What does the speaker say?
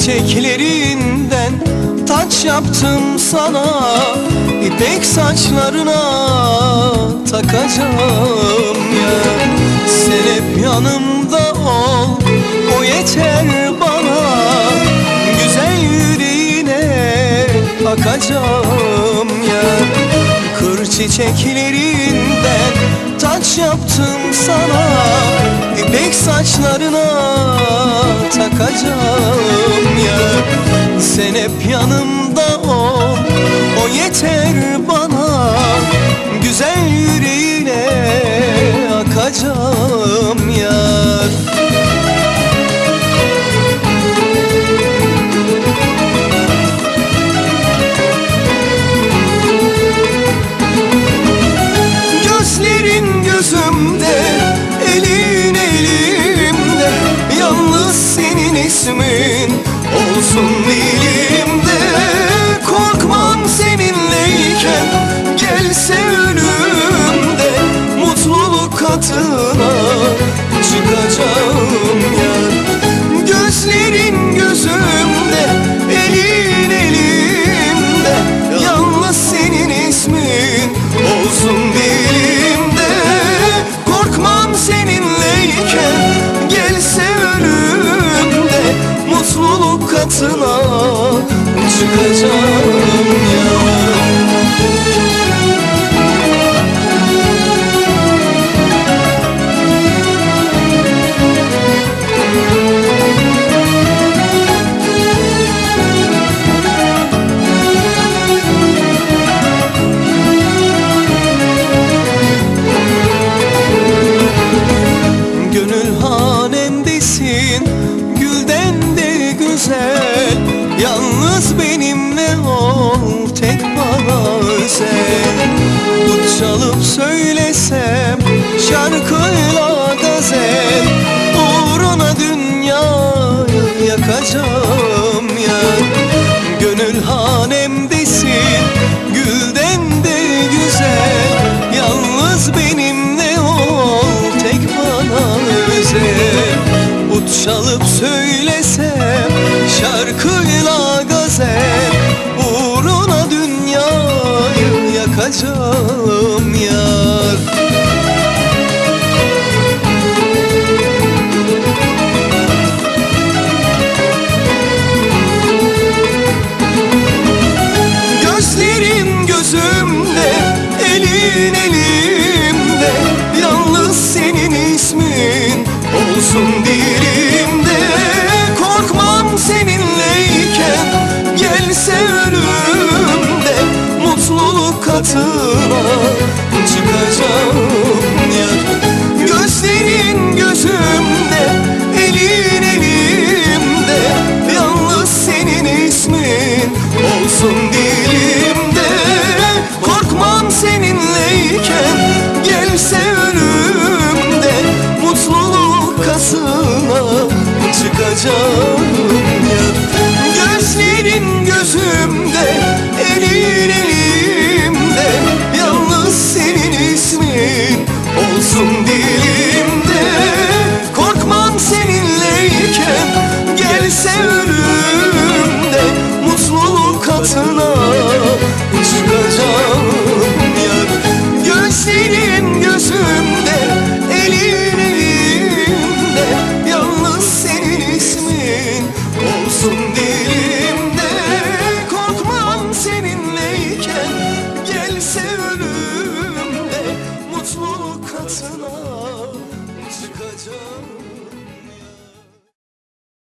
çiçeklerinden taç yaptım sana. İpek saçlarına takacağım ya. Sen hep yanımda ol o yeter bana. Güzel yüreğine akacağım ya. Kır çiçeklerinden taç yaptım sana. İpek saçlarına takacağım akacağım seninleyken gelse önümde Mutluluk katına çıkacağım Tek bana özel Dut çalıp söylesem Şarkıyla gazel Uğruna dünyayı yakacağım ya. Gönül hanemdesin Gülden de güzel Yalnız benimle ol Tek bana özel. Ut çalıp söylesem dünyayı Katına çıkacağım. Yar Gözlerin gözümde, elin elimde. Yalnız senin ismin olsun dilimde. Korkmam seninleyken gelse önümde Mutluluk kasına çıkacağım olsun dilimde. Korkmam seninleyken Gel sevrimde Mutluluk katına Çıkacağım yar. Gözlerin gözümde Elin elimde Yalnız senin ismin Olsun dilimde. Korkmam seninleyken Gel sevrimde Rachel.